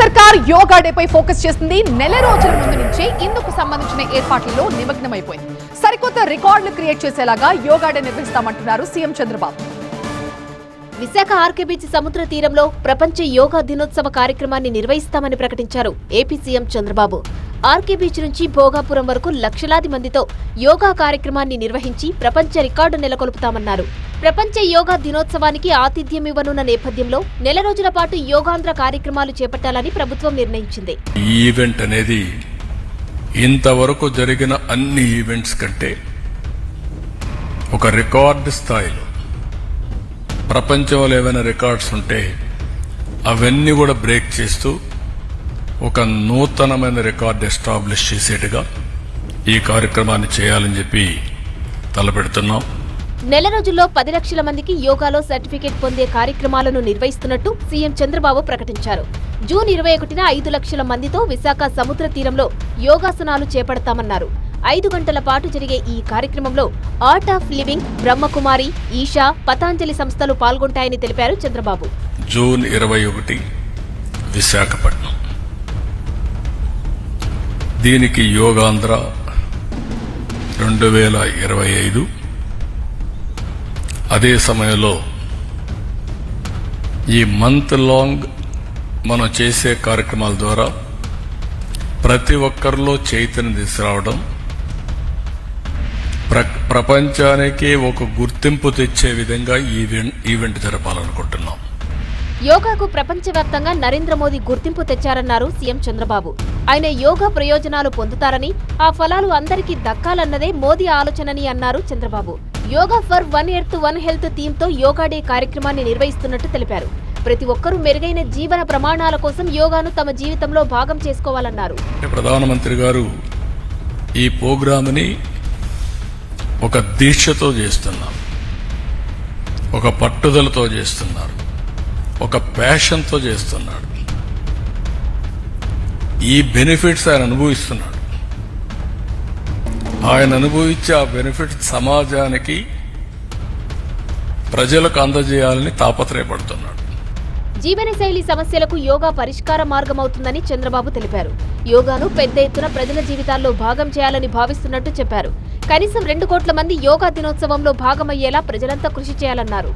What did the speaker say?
సర్కార్ యోగా డేపై ఫోకస్ చేస్తుంది నెల రోజుల ముందు నుంచే ఇందుకు సంబంధించిన ఏర్పాట్లలో నిమగ్నమైపోయింది. సరికొత్త రికార్డులు క్రియేట్ చేసేలాగా yoga day నిర్వహిస్తామంటున్నారు CM Chandrababu. Visakha RK beach సముద్ర తీరంలో ప్రపంచ యోగా దినోత్సవ కార్యక్రమాన్ని నిర్వహిస్తామని ప్రకటించారు AP CM Chandrababu. RK beach నుంచి భోగాపురం వరకు లక్షలాది మందితో యోగా కార్యక్రమాన్ని నిర్వహించి ప్రపంచ రికార్డు నెలకొల్పుతామన్నారు. ప్రపంచ యోగా దినోత్సవానికి ఆతిథ్యం ఇవ్వనున్న నేపథ్యంలో నెల రోజుల పాటు యోగాంధ్ర కార్యక్రమాలు చేపట్టాలని ప్రభుత్వం నిర్ణయించింది. ఈ ఈవెంట్ అనేది ఇంతవరకు జరిగిన అన్ని ఈవెంట్స్ కంటే ఒక రికార్డ్ స్థాయిలో ప్రపంచంలో ఏవైనా రికార్డ్స్ ఉంటే అవన్నీ కూడా బ్రేక్ చేస్తూ ఒక నూతనమైన రికార్డ్ ఎస్టాబ్లిష్ చేసేట్టుగా ఈ కార్యక్రమాన్ని చేయాలని చెప్పి తలపెడుతున్నాం. నెల రోజుల్లో పది లక్షల మందికి యోగాలో సర్టిఫికేట్ పొందే కార్యక్రమాలను నిర్వహిస్తున్నట్టు సీఎం చంద్రబాబు ప్రకటించారు. జూన్ ఇరవై ఒకటిన ఐదు లక్షల మందితో విశాఖ సముద్ర తీరంలో యోగాసనాలు చేపడతామన్నారు. ఐదు గంటల పాటు జరిగే ఈ కార్యక్రమంలో art of living Brahmakumari Isha Patanjali సంస్థలు పాల్గొంటాయని తెలిపారు చంద్రబాబు. జూన్ ఇరవై ఒకటి విశాఖపట్నం. దీనికి యోగాంధ్ర రెండు వేల ఇరవై ఐదు అదే సమయంలో ఈ మంత్ లాంగ్ మనం చేసే కార్యక్రమాల ద్వారా ప్రతి ఒక్కరిలో చైతన్యం తీసుకురావడం ప్ర ప్రపంచానికి ఒక గుర్తింపు తెచ్చే విధంగా ఈవెంట్ ఈవెంట్ జరపాలనుకుంటున్నాం. యోగాకు ప్రపంచవ్యాప్తంగా నరేంద్ర మోదీ గుర్తింపు తెచ్చారన్నారు సీఎం చంద్రబాబు. ఆయన యోగా ప్రయోజనాలు పొందుతారని ఆ ఫలాలు అందరికీ దక్కాలన్నదే మోదీ ఆలోచనని అన్నారు Chandrababu. Yoga for one earth one health థీమ్తో yoga day కార్యక్రమాన్ని నిర్వహిస్తున్నట్టు తెలిపారు. ప్రతి ఒక్కరూ మెరుగైన జీవన ప్రమాణాల కోసం యోగాను తమ జీవితంలో భాగం చేసుకోవాలన్నారు. ప్రధానమంత్రి గారు ఈ ప్రోగ్రామ్ని ఒక దీక్షతో చేస్తున్నారు. ఒక పట్టుదలతో చేస్తున్నారు. ఒక ప్యాషన్తో చేస్తున్నాడు ఈ బెనిఫిట్స్ ఆయన అనుభవిస్తున్నాడు. ఆయన అనుభవించే ఆ బెనిఫిట్ సమాజానికి ప్రజలకు అందజేయాలని తాపత్రయపడుతున్నాడు. జీవనశైలి సమస్యలకు యోగా పరిష్కార మార్గమవుతుందని చంద్రబాబు తెలిపారు. యోగాను పెద్ద ఎత్తున ప్రజల జీవితాల్లో భాగం చేయాలని భావిస్తున్నట్టు చెప్పారు. కనీసం రెండు కోట్ల మంది యోగా దినోత్సవంలో భాగమయ్యేలా ప్రజలంతా కృషి చేయాలన్నారు.